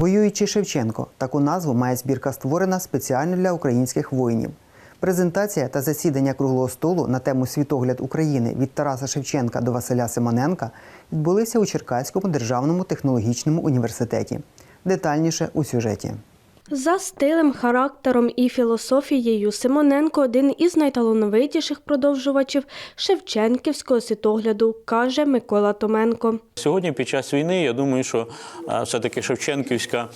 Воюючий Шевченко таку назву має збірка створена спеціально для українських воїнів. Презентація та засідання круглого столу на тему світогляд України від Тараса Шевченка до Василя Симоненка відбулися у Черкаському державному технологічному університеті. Детальніше у сюжеті. За стилем, характером і філософією Симоненко один із найталановитіших продовжувачів Шевченківського світогляду, каже Микола Томенко. Сьогодні, під час війни, я думаю, що е, все-таки Шевченківська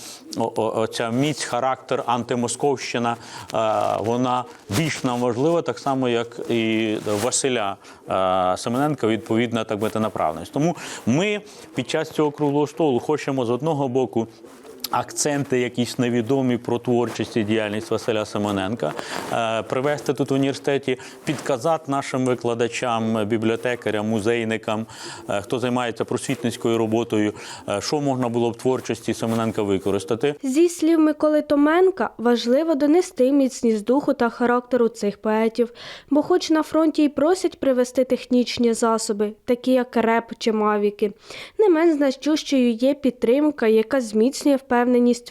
оця міць, характер, антимосковщина, е, вона більш нам важлива, так само, як і Василя е, Семененка, відповідна так би направленість. Тому ми під час цього круглого столу хочемо з одного боку. Акценти, якісь невідомі про творчість і діяльність Василя Семененка, е, привести тут в університеті, підказати нашим викладачам, бібліотекарям, музейникам, е, хто займається просвітницькою роботою, е, що можна було б творчості Семененка використати. Зі слів Миколи Томенка, важливо донести міцність духу та характеру цих поетів, бо хоч на фронті й просять привезти технічні засоби, такі як реп чи мавіки, не менш значущою є підтримка, яка зміцнює впевненість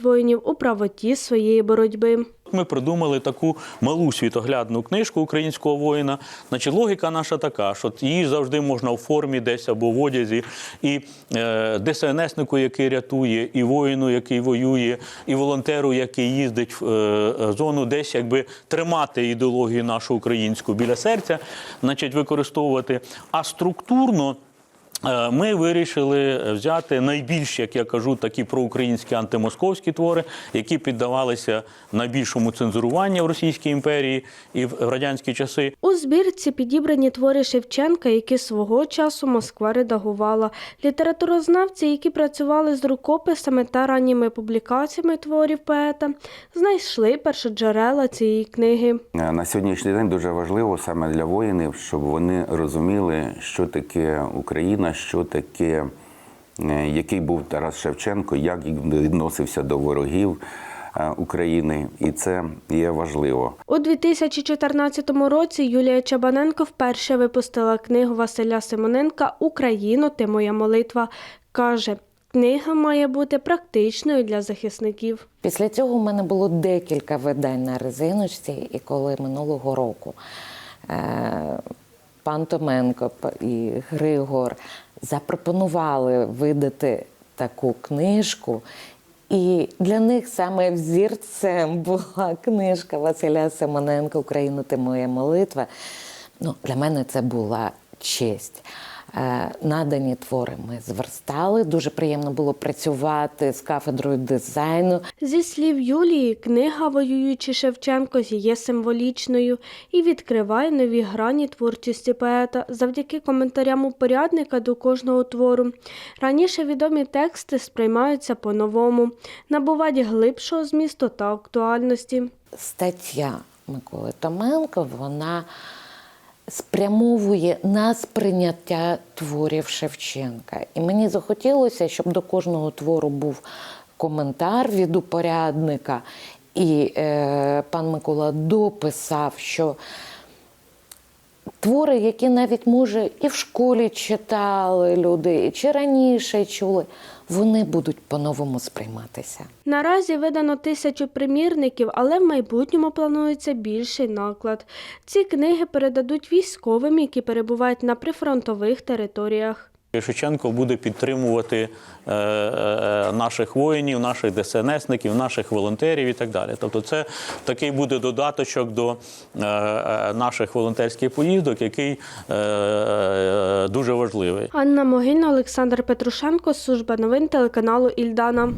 воїнів у правоті своєї боротьби. Ми придумали таку малу світоглядну книжку українського воїна. Значить, логіка наша така, що її завжди можна в формі десь або в одязі, і е, ДСНСнику, який рятує, і воїну, який воює, і волонтеру, який їздить в е, е, зону, десь якби тримати ідеологію нашу українську біля серця, значить, використовувати. А структурно. Е, Ми вирішили взяти найбільш, як я кажу, такі проукраїнські антимосковські твори, які піддавалися найбільшому цензуруванню в Російській імперії і в радянські часи. У збірці підібрані твори Шевченка, які свого часу Москва редагувала, літературознавці, які працювали з рукописами та ранніми публікаціями творів поета, знайшли першоджерела цієї книги. Е, На сьогоднішній день дуже важливо саме для воїнів, щоб вони розуміли, що таке Україна, що таке, е, який був Тарас Шевченко, як він відносився до ворогів е, України, і це є важливо. У 2014 році Юлія Чабаненко вперше випустила книгу Василя Симоненка Україно, ти моя молитва. каже, книга має бути практичною для захисників. Після цього у мене було декілька видань на резиночці, і коли минулого року е, пан Томенко і Григор запропонували видати таку книжку. І для них саме взірцем була книжка Василя Семененка Україна ти моя молитва. Ну, для мене це була честь. Е, Надані твори ми зверстали. Дуже приємно було працювати з кафедрою дизайну. Зі слів Юлії, книга Воюючий Шевченко є символічною і відкриває нові грані творчості поета завдяки коментарям упорядника до кожного твору. Раніше відомі тексти сприймаються по-новому, набувають глибшого змісту та актуальності. Стаття Миколи Томенко вона спрямовує на сприйняття творів Шевченка. І мені захотілося, щоб до кожного твору був коментар від упорядника. І е, пан Микола дописав, що твори, які навіть, може, і в школі читали люди, чи раніше чули, вони будуть по-новому сприйматися. Наразі видано тисячу примірників, але в майбутньому планується більший наклад. Ці книги передадуть військовим, які перебувають на прифронтових територіях. Шевченко буде підтримувати е, е, наших воїнів, наших ДСНСників, наших волонтерів і так далі. Тобто, це такий буде додаточок до е, е, наших волонтерських поїздок, який е, е, дуже важливий. Анна Могильна, Олександр Петрушенко, служба новин телеканалу Ільдана.